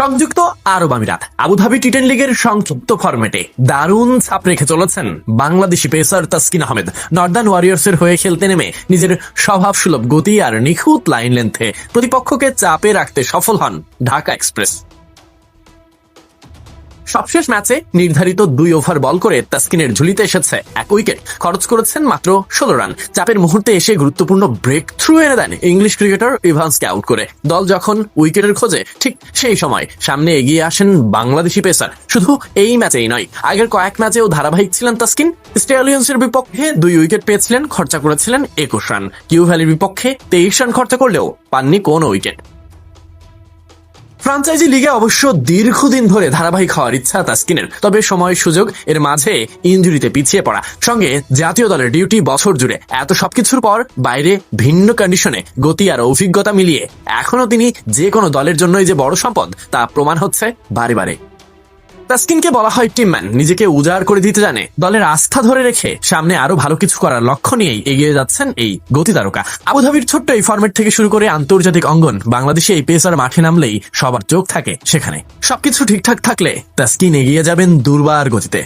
সংযুক্ত আরব আমিরাত। Abu Dhabi T ten লিগের সংক্ষিপ্ত ফরম্যাটে দারুণ ছাপ রেখে চলেছেন বাংলাদেশি পেসার তাসকিন আহমেদ। নর্দার্ন ওয়ারিয়ার্সের হয়ে খেলতে নেমে নিজের স্বভাব সুলভ গতি আর নিখুঁত লাইন লেন্থে প্রতিপক্ষকে চাপে রাখতে সফল হন ঢাকা এক্সপ্রেস সবশেষ ম্যাচে নির্ধারিত দুই ওভার বল করে তাসকিনের ঝুলিতে এসেছে এক উইকেট। খরচ করেছেন মাত্র ষোলো রান। চাপের মুহূর্তে এসে গুরুত্বপূর্ণ ব্রেক থ্রু এনে দেন ইংলিশ ক্রিকেটার ইভান্সকে আউট করে। দল যখন উইকেটের খোঁজে, ঠিক সেই সময় সামনে এগিয়ে আসেন বাংলাদেশি পেসার। শুধু এই ম্যাচেই নয়, আগের কয়েক ম্যাচেও ধারাবাহিক ছিলেন তাসকিন। স্টেলিয়ন্সের বিপক্ষে দুই উইকেট পেয়েছিলেন, খরচা করেছিলেন একুশ রান। কিউ ভ্যালির বিপক্ষে তেইশ রান খরচা করলেও পাননি কোনো উইকেট। ফ্রাঞ্চাইজি লিগে অবশ্য দীর্ঘদিন ধরে ধারাবাহিক হওয়ার ইচ্ছা তাস্কিনের। তবে সময় সুযোগ এর মাঝে ইঞ্জুরিতে পিছিয়ে পড়া। সঙ্গে জাতীয় দলের ডিউটি বছর জুড়ে এত সবকিছুর পর বাইরে ভিন্ন কন্ডিশনে গতি আর অভিজ্ঞতা মিলিয়ে এখনও তিনি যে কোনো দলের জন্যই যে বড় সম্পদ, তা প্রমাণ হচ্ছে বারে বারে। তাসকিনকে বলা হয় টিম ম্যান। নিজেকে উজাড় করে দিতে জানে। দলের আস্থা ধরে রেখে সামনে আরও ভালো কিছু করার লক্ষ্য নিয়েই এগিয়ে যাচ্ছেন এই গতি তারকা আবুধাবির ছোট্ট এই ফর্মেট থেকে শুরু করে আন্তর্জাতিক অঙ্গন বাংলাদেশে এই পেসার মাঠে নামলেই সবার চোখ থাকে সেখানে। সবকিছু ঠিকঠাক থাকলে তাস্কিন এগিয়ে যাবেন দুর্বার গতিতে।